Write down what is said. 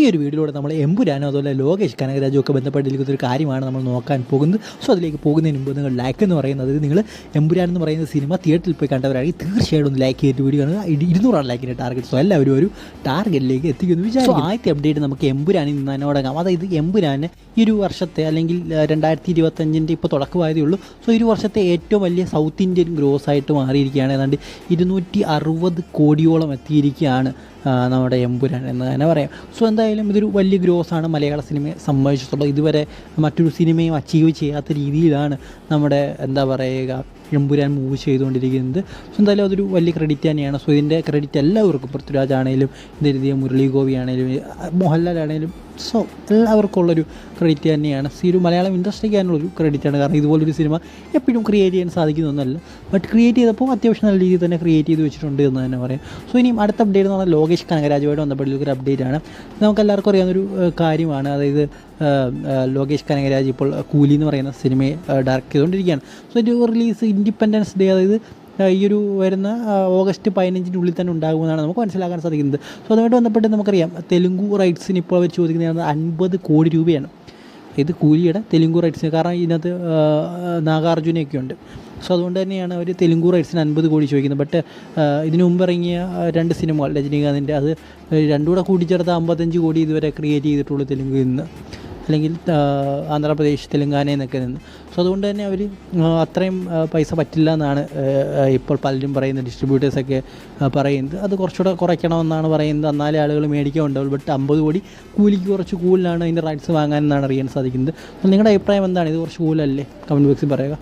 ഈ ഒരു വീഡിയോയിലൂടെ നമ്മൾ എമ്പുരാനോ അതുപോലെ ലോകേഷ് കനകരാജും ഒക്കെ ബന്ധപ്പെട്ടിരിക്കുന്ന ഒരു കാര്യമാണ് നമ്മൾ നോക്കാൻ പോകുന്നത്. സോ അതിലേക്ക് പോകുന്നതിന് മുമ്പ് നിങ്ങൾ ലൈക്ക് എന്ന് പറയുന്നത് നിങ്ങൾ എമ്പുരാൻ എന്ന് പറയുന്ന സിനിമ തിയേറ്ററിൽ പോയി കണ്ടവരാണെങ്കിൽ തീർച്ചയായിട്ടും ഒന്ന് ലൈക്ക് ചെയ്തിട്ട് വീഡിയോ കാണുക. ഇരുന്നൂറാണ് ലൈക്കിന്റെ ടാർഗറ്റ് സോ എല്ലാവരും ഒരു ടാർഗറ്റിലേക്ക് എത്തിക്കുന്നു വിചാരിച്ചു ആദ്യത്തെ അപ്ഡേറ്റ് നമുക്ക് എമ്പുരാനിൽ നിന്ന് തന്നെ തുടങ്ങാം. അതായത് എമ്പുരാന് ഈ ഒരു വർഷത്തെ അല്ലെങ്കിൽ രണ്ടായിരത്തി ഇരുപത്തഞ്ചിന്റെ ഇപ്പോൾ തുടക്കമായതേ ഉള്ളൂ. സോ ഈ ഒരു വർഷത്തെ ഏറ്റവും വലിയ സൗത്ത് ഇന്ത്യൻ ഗ്രോസ് ആയിട്ട് മാറിയിരിക്കുകയാണ്. ഏതാണ്ട് ഇരുന്നൂറ്റി അറുപത് കോടിയോളം എത്തിയിരിക്കുകയാണ്. നമ്മുടെ എമ്പുരാൻ എന്ന് തന്നെ പറയാം. സോ എന്തായാലും ഇതൊരു വലിയ ഗ്രോസാണ് മലയാള സിനിമയെ സംബന്ധിച്ചിടത്തോളം. ഇതുവരെ മറ്റൊരു സിനിമയും അച്ചീവ് ചെയ്യാത്ത രീതിയിലാണ് നമ്മുടെ എന്താ പറയുക എമ്പുരാൻ മൂവ് ചെയ്തുകൊണ്ടിരിക്കുന്നത്. സോ എന്തായാലും അതൊരു വലിയ ക്രെഡിറ്റ് തന്നെയാണ്. സോ ഇതിന്റെ ക്രെഡിറ്റ് എല്ലാവർക്കും. പൃഥ്വിരാജ് ആണെങ്കിലും ഇതെഴുതിയ മുരളി ഗോപി ആണെങ്കിലും മോഹൻലാൽ ആണെങ്കിലും സോ എല്ലാവർക്കും ഉള്ളൊരു ക്രെഡിറ്റ് തന്നെയാണ്. സോ ഒരു മലയാളം ഇൻഡസ്ട്രിക്ക് തന്നെയുള്ളൊരു ക്രെഡിറ്റാണ് കാരണം ഇതുപോലൊരു സിനിമ എപ്പോഴും ക്രിയേറ്റ് ചെയ്യാൻ സാധിക്കുന്നൊന്നുമല്ല ബട്ട് ക്രിയേറ്റ് ചെയ്തപ്പോൾ അത്യാവശ്യം നല്ല രീതിയിൽ തന്നെ ക്രിയേറ്റ് ചെയ്ത് വെച്ചിട്ടുണ്ട് എന്ന് തന്നെ പറയാം. സോ ഇനിയും അടുത്ത അപ്ഡേറ്റ് എന്ന് പറഞ്ഞാൽ ലോകേഷ് കനകരാജുമായിട്ട് ബന്ധപ്പെട്ടുള്ളൊരു അപ്ഡേറ്റ് ആണ്. നമുക്ക് എല്ലാവർക്കും അറിയാവുന്നൊരു കാര്യമാണ്. അതായത് ലോകേഷ് കനകരാജ് ഇപ്പോൾ കൂലി എന്ന് പറയുന്ന സിനിമയെ ഡയറക്റ്റ് ചെയ്തുകൊണ്ടിരിക്കുകയാണ്. സോ ഇത് റിലീസ് ഇൻഡിപെൻഡൻസ് ഡേ അതായത് ഈ ഒരു വരുന്ന ഓഗസ്റ്റ് പതിനഞ്ചിനുള്ളിൽ തന്നെ ഉണ്ടാകുമെന്നാണ് നമുക്ക് മനസ്സിലാക്കാൻ സാധിക്കുന്നത്. സോ അതുമായിട്ട് ബന്ധപ്പെട്ട് നമുക്കറിയാം തെലുങ്കു റൈറ്റ്സിന് ഇപ്പോൾ അവർ ചോദിക്കുന്നത് അൻപത് കോടി രൂപയാണ്. ഇത് കൂലിയുടെ തെലുങ്കു റൈറ്റ്സിന് കാരണം ഇതിനകത്ത് നാഗാർജുനയൊക്കെ ഉണ്ട്. സോ അതുകൊണ്ട് തന്നെയാണ് അവർ തെലുങ്കു റൈറ്റ്സിന് അൻപത് കോടി ചോദിക്കുന്നത്. ബട്ട് ഇതിനു മുമ്പ് ഇറങ്ങിയ രണ്ട് സിനിമകൾ രജനീകാന്തിന്റെ അത് രണ്ടുകൂടെ കൂട്ടിച്ചേർത്ത് അമ്പത്തഞ്ച് കോടി ഇതുവരെ ക്രിയേറ്റ് ചെയ്തിട്ടുള്ളൂ തെലുങ്കിൽ നിന്ന്. അല്ലെങ്കിൽ ആന്ധ്രാപ്രദേശ് തെലുങ്കാനയിൽ നിന്ന്. സോ അതുകൊണ്ട് തന്നെ അവർ അത്രയും പൈസ പറ്റില്ല എന്നാണ് ഇപ്പോൾ പലരും പറയുന്നത്. ഡിസ്ട്രിബ്യൂട്ടേഴ്സൊക്കെ പറയുന്നത്. അത് കുറച്ചുകൂടെ കുറയ്ക്കണമെന്നാണ് പറയുന്നത്. എന്നാലേ ആളുകൾ മേടിക്കാൻ ഉണ്ടാവുള്ളൂ ബട്ട് അമ്പത് കോടി കൂലിക്ക് കുറച്ച് കൂടുതലാണ് അതിന്റെ റൈറ്റ്സ് വാങ്ങാൻ എന്നാണ് അറിയാൻ സാധിക്കുന്നത്. നിങ്ങളുടെ അഭിപ്രായം എന്താണ്? ഇത് കുറച്ച് കൂലല്ലേ കമന്റ് ബോക്സിൽ പറയുക.